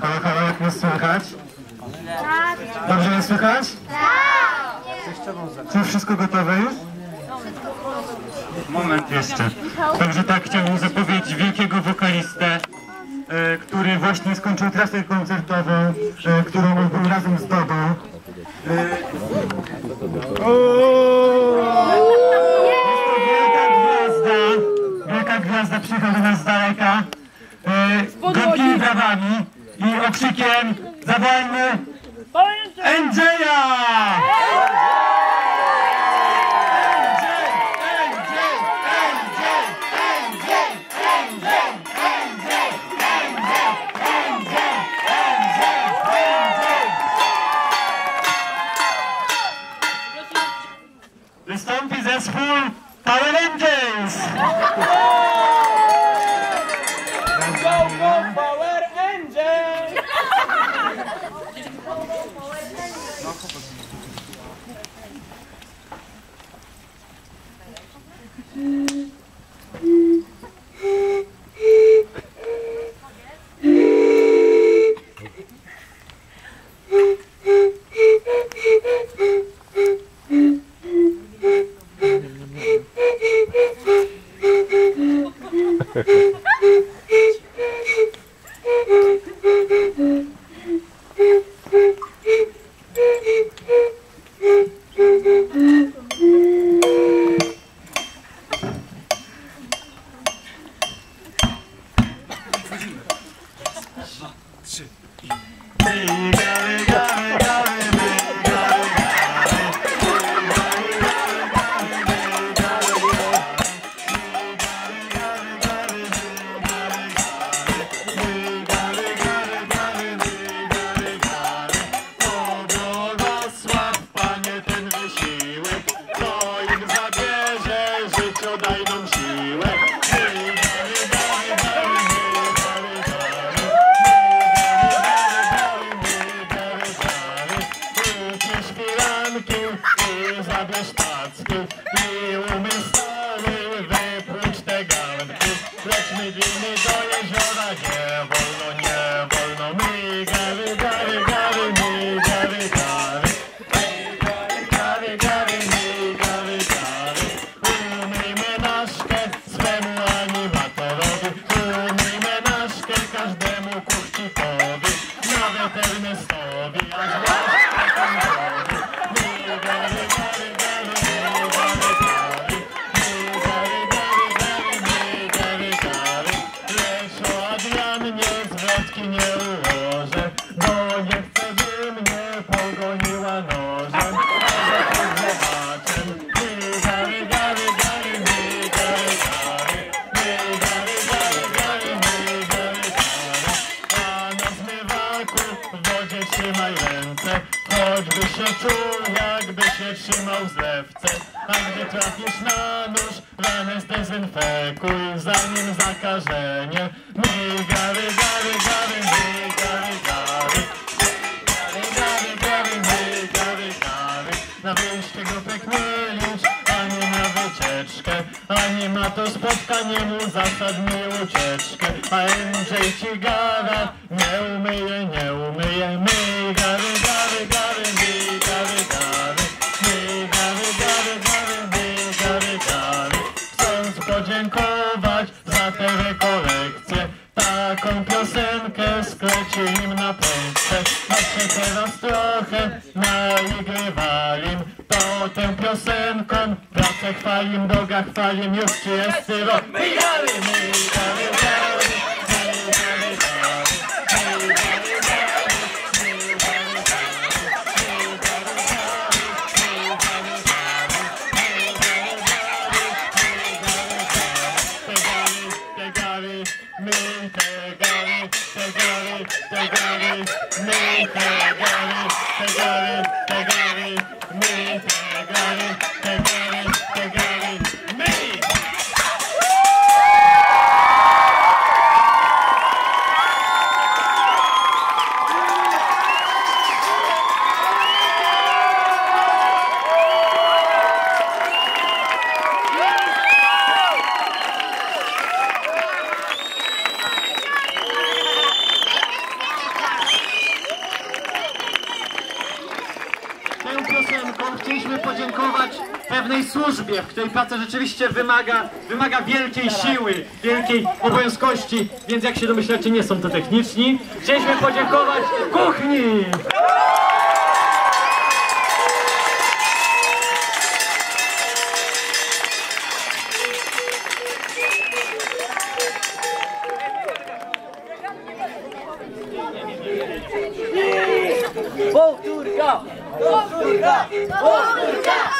Halo, halo, jak mnie słychać? Dobrze mnie słychać? Czy wszystko gotowe już? Moment jeszcze. Także tak chciałbym zapowiedzieć wielkiego wokalistę, e, który właśnie skończył trasę koncertową, e, którą był razem z Dodą. E, jest to wielka gwiazda, wielka gwiazda przyjechała do nas z daleka. the زمان انجيا Wystąpi zespół Power Rangers! Ha ha ha. し。Mydlimy do jeziora, nie wolno, nie wolno, my gary, gary, gary, gary, gary. Gary, gary, gary, gary. Naszkę swemu animatorowi, umyjmy naszkę każdemu kuchcikowi, nawet gary, gary, не, звездки не. Jakby się trzymał w zlewce. A gdy trafisz na nóż, ranę zdezynfekuj, zanim zakażenie. My gary, gary, gary, my gary, gary. Gary, gary, gary. Na wyjście grupek nie licz, ani na wycieczkę, ani ma to spotkanie mu zasadnie ucieczkę. A Andrzej ci gara, nie umyje, nie umyje, my gary, gary, gary, się teraz trochę naigrywali, to tę piosenką pracę chwalim, Boga chwalim, już 30 rok. My gary, my gary, chcieliśmy podziękować pewnej służbie, w której praca rzeczywiście wymaga, wymaga wielkiej siły, wielkiej obowiązkości, więc jak się domyślacie, nie są to techniczni. Chcieliśmy podziękować kuchni! Powtórka! Powtórka! Powtórka!